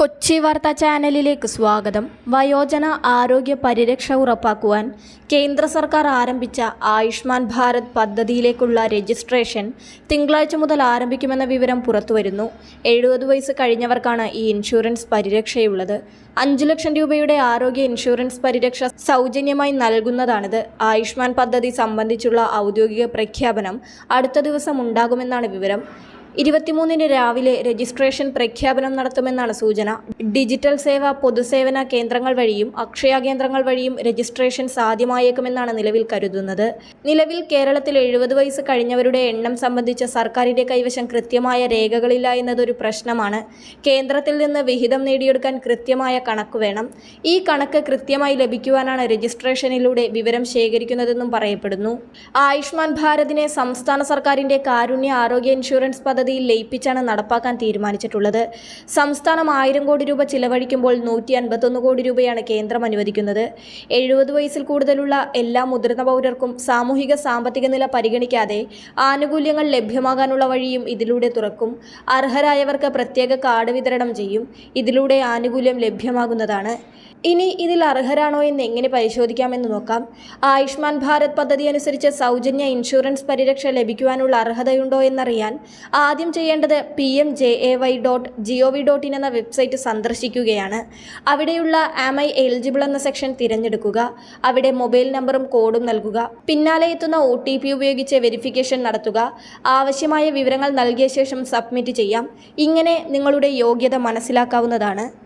കൊച്ചി വാർത്താ ചാനലിലേക്ക് സ്വാഗതം. വയോജന ആരോഗ്യ പരിരക്ഷ ഉറപ്പാക്കുവാൻ കേന്ദ്ര സർക്കാർ ആരംഭിച്ച ആയുഷ്മാൻ ഭാരത് പദ്ധതിയിലേക്കുള്ള രജിസ്ട്രേഷൻ തിങ്കളാഴ്ച മുതൽ ആരംഭിക്കുമെന്ന വിവരം പുറത്തുവരുന്നു. എഴുപത് വയസ്സ് കഴിഞ്ഞവർക്കാണ് ഈ ഇൻഷുറൻസ് പരിരക്ഷയുള്ളത്. അഞ്ചു ലക്ഷം രൂപയുടെ ആരോഗ്യ ഇൻഷുറൻസ് പരിരക്ഷ സൗജന്യമായി നൽകുന്നതാണിത്. ആയുഷ്മാൻ പദ്ധതി സംബന്ധിച്ചുള്ള ഔദ്യോഗിക പ്രഖ്യാപനം അടുത്ത ദിവസം ഉണ്ടാകുമെന്നാണ് വിവരം. ഇരുപത്തിമൂന്നിന് രാവിലെ രജിസ്ട്രേഷൻ പ്രഖ്യാപനം നടത്തുമെന്നാണ് സൂചന. ഡിജിറ്റൽ സേവ പൊതുസേവന കേന്ദ്രങ്ങൾ വഴിയും അക്ഷയ കേന്ദ്രങ്ങൾ വഴിയും രജിസ്ട്രേഷൻ സാധ്യമായേക്കുമെന്നാണ് നിലവിൽ കരുതുന്നത്. നിലവിൽ കേരളത്തിൽ എഴുപത് വയസ്സ് കഴിഞ്ഞവരുടെ എണ്ണം സംബന്ധിച്ച സർക്കാരിന്റെ കൈവശം കൃത്യമായ രേഖകളില്ല എന്നതൊരു പ്രശ്നമാണ്. കേന്ദ്രത്തിൽ നിന്ന് വിഹിതം നേടിയെടുക്കാൻ കൃത്യമായ കണക്ക് വേണം. ഈ കണക്ക് കൃത്യമായി ലഭിക്കുവാനാണ് രജിസ്ട്രേഷനിലൂടെ വിവരം ശേഖരിക്കുന്നതെന്നും പറയപ്പെടുന്നു. ആയുഷ്മാൻ ഭാരതിനെ സംസ്ഥാന സർക്കാരിന്റെ കാരുണ്യ ആരോഗ്യ ഇൻഷുറൻസ് പദ്ധതിയിൽ ലയിപ്പിച്ചാണ് നടപ്പാക്കാൻ തീരുമാനിച്ചിട്ടുള്ളത്. സംസ്ഥാനം ആയിരം കോടി രൂപ ചിലവഴിക്കുമ്പോൾ നൂറ്റി അൻപത്തൊന്ന് കോടി രൂപയാണ് കേന്ദ്രം അനുവദിക്കുന്നത്. എഴുപത് വയസ്സിൽ കൂടുതലുള്ള എല്ലാ മുതിർന്ന പൗരർക്കും സാമൂഹിക സാമ്പത്തിക നില പരിഗണിക്കാതെ ആനുകൂല്യങ്ങൾ ലഭ്യമാകാനുള്ള വഴിയും ഇതിലൂടെ തുറക്കും. അർഹരായവർക്ക് പ്രത്യേക കാർഡ് വിതരണം ചെയ്യും. ഇതിലൂടെ ആനുകൂല്യം ലഭ്യമാകുന്നതാണ്. ഇനി ഇതിൽ അർഹരാണോ എന്ന് എങ്ങനെ പരിശോധിക്കാമെന്ന് നോക്കാം. ആയുഷ്മാൻ ഭാരത് പദ്ധതി അനുസരിച്ച് സൗജന്യ ഇൻഷുറൻസ് പരിരക്ഷ ലഭിക്കുവാനുള്ള അർഹതയുണ്ടോ എന്നറിയാൻ ആദ്യം ചെയ്യേണ്ടത് P M J A Y dot G O V dot in എന്ന വെബ്സൈറ്റ് സന്ദർശിക്കുകയാണ്. അവിടെയുള്ള ആം ഐ എലിജിബിൾ എന്ന സെക്ഷൻ തിരഞ്ഞെടുക്കുക. അവിടെ മൊബൈൽ നമ്പറും കോഡും നൽകുക. പിന്നാലെ എത്തുന്ന ഒ ടി പി ഉപയോഗിച്ച് വെരിഫിക്കേഷൻ നടത്തുക. ആവശ്യമായ വിവരങ്ങൾ നൽകിയ ശേഷം സബ്മിറ്റ് ചെയ്യാം. ഇങ്ങനെ നിങ്ങളുടെ യോഗ്യത മനസ്സിലാക്കാവുന്നതാണ്.